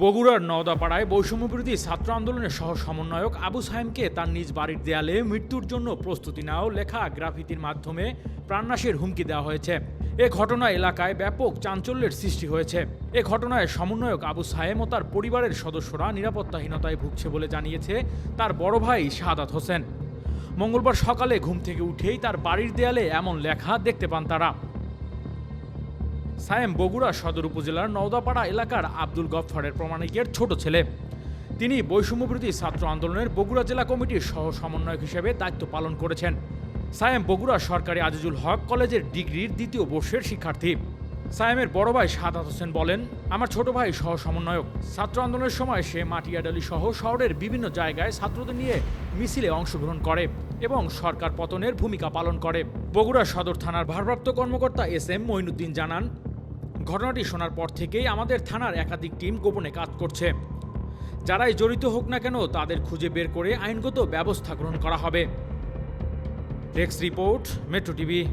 বগুড়ার নওদাপাড়ায় বৈষম্যবিরোধী ছাত্র আন্দোলনের সহ সমন্বয়ক আবু সাহেমকে তার নিজ বাড়ির দেয়ালে মৃত্যুর জন্য প্রস্তুতি নাও লেখা গ্রাফিতির মাধ্যমে প্রাণনাশের হুমকি দেওয়া হয়েছে। এ ঘটনা এলাকায় ব্যাপক চাঞ্চল্যের সৃষ্টি হয়েছে। এ ঘটনায় সমন্বয়ক আবু সাহেম ও তার পরিবারের সদস্যরা নিরাপত্তাহীনতায় ভুগছে বলে জানিয়েছে তার বড় ভাই শাহাদাত হোসেন। মঙ্গলবার সকালে ঘুম থেকে উঠেই তার বাড়ির দেয়ালে এমন লেখা দেখতে পান তারা। সায়েম বগুড়া সদর উপজেলার নওদাপাড়া এলাকার আব্দুল গফফারের প্রমাণিকের ছোট ছেলে। তিনি বৈষম্যবিরোধী ছাত্র আন্দোলনের বগুড়া জেলা কমিটির সহ সমন্বয়ক হিসেবে দায়িত্ব পালন করেছেন। সায়েম বগুড়া সরকারি আজিজুল হক কলেজের ডিগ্রির দ্বিতীয় বর্ষের শিক্ষার্থী। সায়েমের বড় ভাই সাদাত হোসেন বলেন, আমার ছোট ভাই সহ সমন্বয়ক ছাত্র আন্দোলনের সময় সে মাটিয়াডালি সহ শহরের বিভিন্ন জায়গায় ছাত্রদের নিয়ে মিছিলে অংশগ্রহণ করে এবং সরকার পতনের ভূমিকা পালন করে। বগুড়া সদর থানার ভারপ্রাপ্ত কর্মকর্তা এস এম মঈনুদ্দিন জানান ঘটনাটি শোনার পর থেকেই আমাদের থানার একাধিক টিম গোপনে কাজ করছে। যারাই জড়িত হোক না কেন, তাদের খুঁজে বের করে আইনগত ব্যবস্থা গ্রহণ করা হবে। Desk report, metro TV.